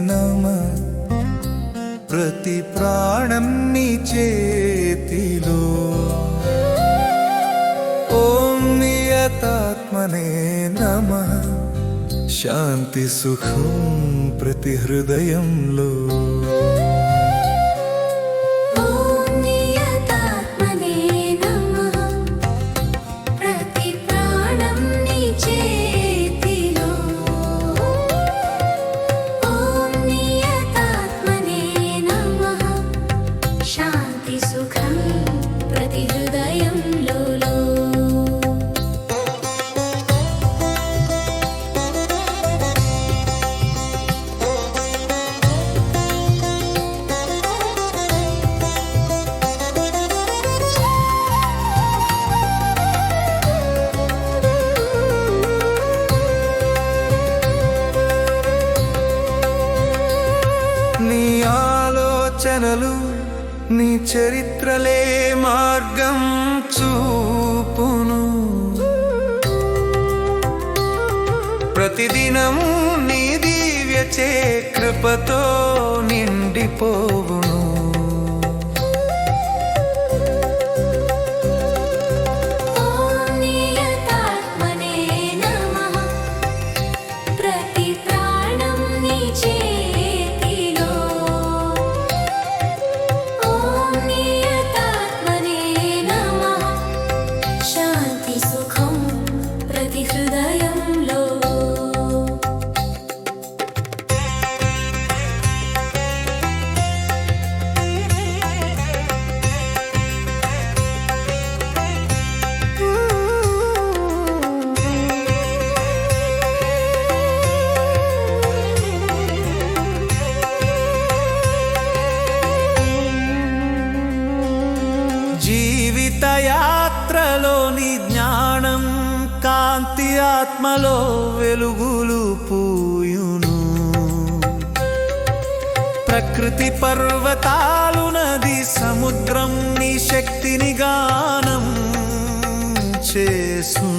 నమ. ప్రతి ప్రాణం నీ చేతిలో. ఓం నియతాత్మనే నమ. శాంతి సుఖం ప్రతి హృదయంలో. నీ ఆలోచనలు నీ చరిత్రలే మార్గం చూపును. ప్రతిదినము నీ దివ్యచే కృపతో నిండిపో ఆత్మలో వెలుగులు పూయును. ప్రకృతి పర్వతాలు నది సముద్రం నీ శక్తిని గానం చేసు.